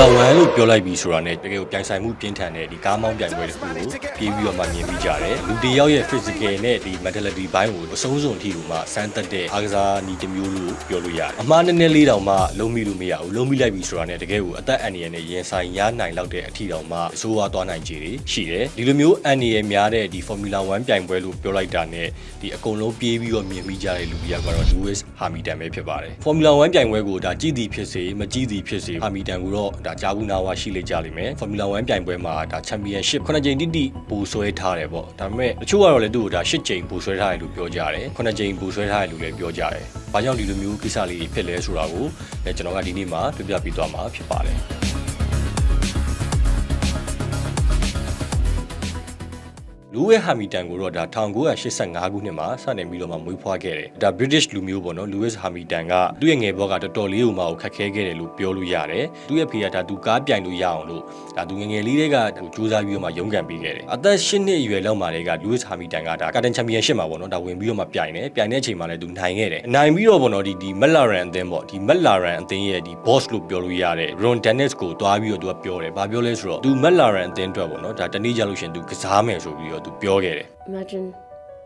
Formula 1လို့ပြောလိုက်ပြီဆိုတာနဲ့တကယ်ကိုပြိုင်ဆိုင်မှုပြင်းထန်တဲ့ဒီကားမောင်းပြိုင်ပွဲတစ်ခုကိုပြေးပြီးတော့မှမြင်ပြီးကြတယ်လူတစ်ယောက်ရဲ့ physical နဲ့ဒီ mentality ဘိုင်းကိုအဆုံးစုံအထိကိုမှစမ်းသပ်တဲ့အားကစားနည်းတစ်မျိုးလို့ပြောလို့ရတယ်အမှားနည်းနည်းလေးတောင်မှလုံးမိလို့မရဘူးလုံးမိလိုက်ပြီဆိုတာနဲ့တကယ်ကိုအသက်အန္တရာယ်နဲ့ရင်ဆိုင်ရနိုင်လောက်တဲ့အထိတောင်မှအဆိုးဝါးသွားနိုင်ခြေတွေရှိတယ်ဒီလိုမျိုးအန္တရာယ်များတဲ့ဒီ Formula 1ပြိုင်ပွဲလို့ပြောလိုက်တာနဲ့ဒီအကုန်လုံးပြေးပြီးတော့မြင်ပြီးကြတဲ့လူတစ်ယောက်ကတော့ Lewis Hamilton ပဲဖြစ်ပါတယ် Formula 1ပြိုင်ပွဲကိုဒါကြည့်သည်ဖြစ်စေမကြည့်သည်ဖြစ်စေ Hamilton ကိုတော့ဒါကြားဘူးနာဝါရှိလေကြလိမ့်မယ် Formula 1ပြိုင်ပွဲမှာဒါ Championship 9ကြိမ်တိတိပူဆွဲထားတယ်ပေါ့ဒါပေမဲ့တချို့ကတော့လည်းသူ့ကိုဒါ10ကြိမ်ပူဆွဲထားတယ်လို့ပြောကြတယ်9ကြိမ်ပူဆွဲထားတယ်လို့လည်းပြောကြတယ်ဘာကြောင့်ဒီလိုမျိုးကိစ္စလေးဖြစ်လဲဆိုတာကိုအဲကျွန်တော်ကဒီနေ့မှာပြပြပေးသွားမှာဖြစ်ပါတယ် လူဝဲဟာမီတန်ကိုတော့ဒါ1985ခုနှစ်မှာစတင်ပြီးတော့မှမွေးဖွားခဲ့တယ်။ဒါ British လူမျိုးပေါ့နော်လူဝဲဟာမီတန်ကသူ့ရဲ့ငယ်ဘောကတော်တော်လေးကိုမှခက်ခဲခဲ့တယ်လို့ပြောလို့ရတယ်။သူ့ရဲ့ဖေကဒါသူကားပြိုင်လို့ရအောင်လို့ဒါသူငယ်ငယ်လေးတွေကဟိုစူးစမ်းပြီးတော့မှရုန်းကန်ပေးခဲ့တယ်။အသက်၈နှစ်အရွယ်လောက်မှတွေကလူဝဲဟာမီတန်ကဒါကာတန်ချန်ပီယံရှစ်မှာပေါ့နော်ဒါဝင်ပြီးတော့မှပြိုင်တယ်။ပြိုင်တဲ့အချိန်မှာလည်းသူနိုင်ခဲ့တယ်။နိုင်ပြီးတော့ပေါ့နော်ဒီဒီမက်လာရန်အသင်းပေါ့ဒီမက်လာရန်အသင်းရဲ့ဒီ boss လို့ပြောလို့ရတဲ့ Ron Dennis ကိုတွားပြီးတော့သူကပြောတယ်။ဘာပြောလဲဆိုတော့သူမက်လာရန်အသင်းအတွက်ပေါ့နော်ဒါတနေ့ကြလို့ရှရင်သူကစားမယ်ဆိုပြီးတောသူပြောခဲ့တယ် Imagine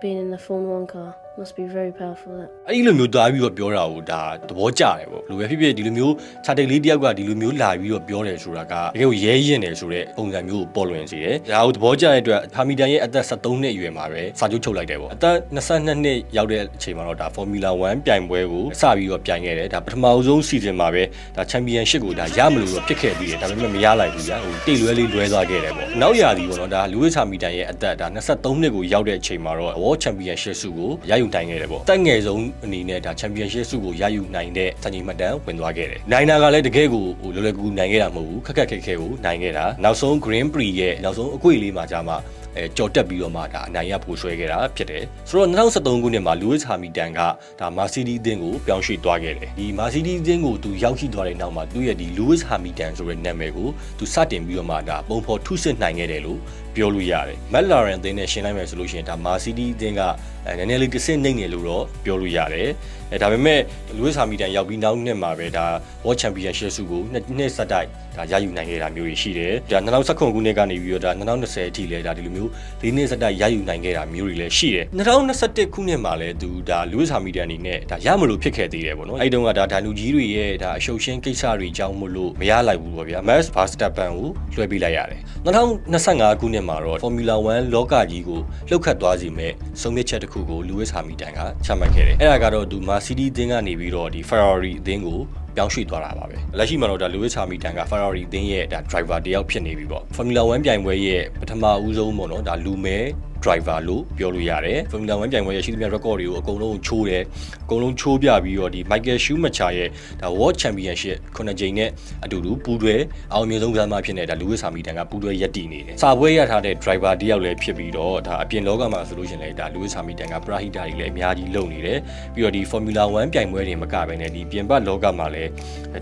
being in the Formula One car. Must be very powerful. That. အဲ့ဒီလိုမျိုးသွားပြီးတော့ပြောတာကိုဒါသဘောကျတယ်ပေါ့ဘယ်လိုပဲဖြစ်ဖြစ်ဒီလိုမျိုးခြာတိတ်လေးတယောက်ကဒီလိုမျိုးလာပြီးတော့ပြောတယ်ဆိုတာကတကယ်ကိုရဲရင်တယ်ဆိုတဲ့ပုံစံမျိုးကိုပေါ်လွင်စေတယ်ဒါကိုသဘောကျတဲ့အတွက်ဟာမီတန်ရဲ့အသက်73နှစ်အရွယ်မှာပဲစာချုပ်ချုပ်လိုက်တယ်ပေါ့အသက်22နှစ်ရောက်တဲ့အချိန်မှာတော့ဒါ Formula 1ပြိုင်ပွဲကိုစပြီးတော့ပြိုင်ခဲ့တယ်ဒါပထမဆုံးစီဇန်မှာပဲဒါ Championship ကိုဒါရမလို့တော့ဖြစ်ခဲ့ပြီးတယ်ဒါပေမဲ့မရလိုက်ဘူးကြာဟိုတိတ်လွဲလေးလွဲသွားခဲ့တယ်ပေါ့နောက်ရာသီပေါ့နော်ဒါ Lewis Hamilton ရဲ့အသက်ဒါ23နှစ်ကိုရောက်တဲ့အချိန်မှာတော့ World Championship ဆုကိုရယူနိုင်ခဲ့တယ်ပေါ့တက်ငယ်ဆုံးအနေနဲ့ဒါ Championship ဆုကိုရယူနိုင်တဲ့စံချိန်မှတ်တမ်းဝင်သွားခဲ့တယ်နိုင်တာကလည်းတကယ်ကိုဟိုလွယ်လွယ်ကူကူနိုင်ခဲ့တာမဟုတ်ဘူးခက်ခက်ခဲခဲကိုနိုင်ခဲ့တာနောက်ဆုံး Grand Prix ရဲ့နောက်ဆုံးအကွေ့လေးမှာကြာမှအဲကြော်တက်ပြီးတော့မှဒါအနိုင်ရဖို့ဆွဲခဲ့တာဖြစ်တယ်ဆိုတော့2013ခုနှစ်မှာ Lewis Hamilton ကဒါ Mercedes အသင်းကိုပြောင်းရွှေ့သွားခဲ့တယ်ဒီ Mercedes အသင်းကိုသူရောက်ရှိသွားတဲ့နောက်မှာသူ့ရဲ့ဒီ Lewis Hamilton ဆိုတဲ့နာမည်ကိုသူစတင်ပြီးတော့မှဒါပုံဖော်ထုစစ်နိုင်ခဲ့တယ်လို့ ပြောလို့ရတယ်။ McLaren အသင်းနဲ့ရှင်းလိုက်မယ်ဆိုလို့ရှိရင်ဒါ Mercedes အသင်းကအဲနည်းနည်းလေးတစ်ဆင့်နှိမ့်နေလို့တော့ပြောလို့ရတယ်။အဲဒါပေမဲ့ Lewis Hamilton ရောက်ပြီးနောက်နှစ်မှာပဲဒါ World Championship ဆုကိုနှစ်နှစ်ဆက်တိုက်ဒါရယူနိုင်ခဲ့တာမျိုးတွေရှိတယ်။ဒါ2019ခုနှစ်ကနေပြီးတော့ဒါ2020အထိလည်းဒါဒီလိုမျိုး၄နှစ်ဆက်တိုက်ရယူနိုင်ခဲ့တာမျိုးတွေလည်းရှိတယ်။2021ခုနှစ်မှာလည်းသူဒါ Lewis Hamilton အနေနဲ့ဒါရမလို့ဖြစ်ခဲ့သေးတယ်ပေါ့နော်။အဲဒီတုန်းကဒါဒိုင်လူကြီးတွေရဲ့ဒါအရှုပ်ရှင်းကိစ္စတွေအကြောင်းမို့လို့မရလိုက်ဘူးပေါ့ဗျာ။ Max Verstappen ကိုလွှဲပေးလိုက်ရတယ်။2025ခုနှစ်မှာတော့ Formula 1လောကကြီးကိုလှုပ်ခတ်သွားစေမဲ့ဆုံးဖြတ်ချက်တစ်ခုကို Lewis Hamilton ကချမှတ်ခဲ့တယ်။အဲ့ဒါကတော့သူ Mercedes အသင်းကနေပြီးတော့ဒီ Ferrari အသင်းကိုပြောင်းရွှေ့သွားတာပါပဲလက်ရှိမှာတော့ဒါ Lewis Hamilton က Ferrari အသင်းရဲ့ဒါ driver တယောက်ဖြစ်နေပြီပေါ့ Formula 1ပြိုင်ပွဲရဲ့ပထမဦးဆုံးပေါ့နော်ဒါလူမဲ driver လို့ပြောလို့ရတယ် Formula 1ပြိုင်ပွဲရဲ့ရှိသမျှ record တွေကိုအကုန်လုံးချိုးတယ်အကုန်လုံးချိုးပြပြီးတော့ဒီ Michael Schumacher ရဲ့ဒါ World Championship ခုနှစ်ကြိမ်နဲ့အတူတူပူးတွဲအောင်မြင်ဆုံးကစားမဖြစ်နေတဲ့ဒါ Lewis Hamilton ကပူးတွဲရက်တည်နေတယ်စာပွဲရထားတဲ့ driver တယောက်လည်းဖြစ်ပြီးတော့ဒါအပြင်လောကမှာဆိုလို့ရှိရင်လည်းဒါ Lewis Hamilton က Prahita တွေလည်းအများကြီးလုပ်နေတယ်ပြီးတော့ဒီ Formula 1ပြိုင်ပွဲတွေမကဘဲနဲ့ဒီပြင်ပလောကမှာလည်း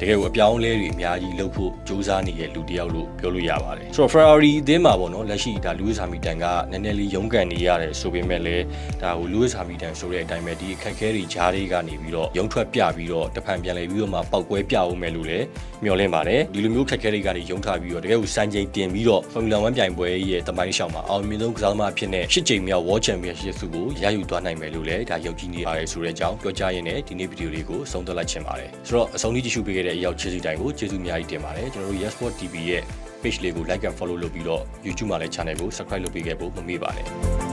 တကယ်ကိုအပြောင်းအလဲတွေအများကြီးလုပ်ဖို့ကြိုးစားနေတဲ့လူတယောက်လို့ပြောလို့ရပါတယ်ဆိုတော့ Ferrari အသင်းမှာပေါ့နော်လက်ရှိဒါ Lewis Hamilton ကနည်းနည်းလေးရုန်းကန်နေရတယ်ဆိုပေမဲ့လည်းဒါဟို Lewis Hamilton ဆိုတဲ့အတိုင်းပဲဒီအခက်အခဲတွေဂျားတွေကနေပြီးတော့ရုံထွက်ပြပြီးတော့တဖန်ပြန်လဲပြီးတော့မှပောက်ကွဲပြအောင်မယ်လို့လည်းမျှော်လင့်ပါတယ်ဒီလိုမျိုးခက်ခဲတွေကနေရုံထပြီးတော့တကယ်ကိုစံချိန်တင်ပြီးတော့ Formula 1ပြိုင်ပွဲရဲ့တမိုင်းရှောင်းမှာအောင်မြင်ဆုံးကစားသမားအဖြစ်နဲ့၈ချိန်မြောက် World Championship ဆုကိုရယူသွားနိုင်မယ်လို့လည်းဒါယုံကြည်နေပါတယ်ဆိုတဲ့အကြောင်းပြောကြားရင်းနဲ့ဒီနေ့ဗီဒီယိုလေးကိုဆုံးသက်လိုက်ချင်ပါတယ်ဆိုတော့အဆုံးထိကြည့်ရှုပေးခဲ့တဲ့အရောက်ချေစီတိုင်းကိုကျေးဇူးအများကြီးတင်ပါတယ်ကျွန်တော်တို့ Yesport TV ရဲ့ page လေးကို like and follow လုပ်ပြီးတော့ YouTube မှာလည်း channel ကို subscribe လုပ်ပေးခဲ့ဖို့မမေ့ပါနဲ့